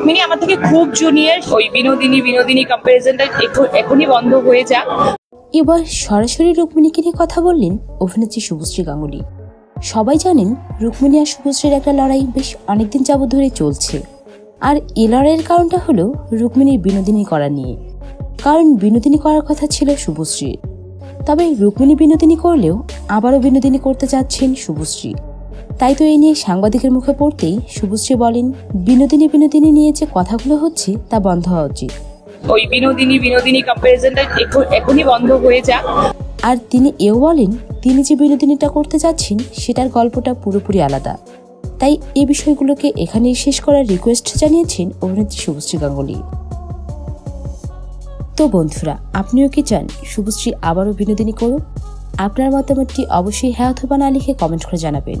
রুক্মিণী আমার থেকে খুব জুনিয়র ওই বিনোদিনী বিনোদিনী কম্পারিজনটা এখনই বন্ধ হয়ে যাক। এবার সরাসরি রুক্মিণীকে নিয়ে কথা বললেন অভিনেত্রী শুভশ্রী গাঙ্গুলি। সবাই জানেন রুক্মিণী আর শুভশ্রীর একটা লড়াই বেশ অনেকদিন যাবৎ ধরে চলছে। আর এ লড়াইয়ের কারণটা হলো রুক্মিণীর বিনোদিনী করা নিয়ে। কারণ বিনোদিনী করার কথা ছিল শুভশ্রীর। তবে রুক্মিণী বিনোদিনী করলেও আবারও বিনোদিনী করতে যাচ্ছেন শুভশ্রী। তাই তো এই নিয়ে সাংবাদিকের মুখে পড়তেই শুভশ্রী বলেন বিনোদিনী বিনোদিনী নিয়ে যে কথাগুলো হচ্ছে তা বন্ধ হওয়া উচিত। ওই বিনোদিনী বিনোদিনী কম্পারিজনটা এখনই বন্ধ হয়ে যাক। আর তিনি এও বলেন তিনি যে বিনোদিনীটা করতে যাচ্ছেন সেটার গল্পটা পুরোপুরি আলাদা। তাই এই বিষয়গুলোকে এখানেই শেষ করার রিকোয়েস্ট জানিয়েছেন অভিনেত্রী শুভশ্রী গাঙ্গুলি। তো বন্ধুরা আপনিও কি চান শুভশ্রী আবারও বিনোদিনী করুন আপনার মতামতটি অবশ্যই হ্যাঁ অথবা না লিখে কমেন্ট করে জানাবেন।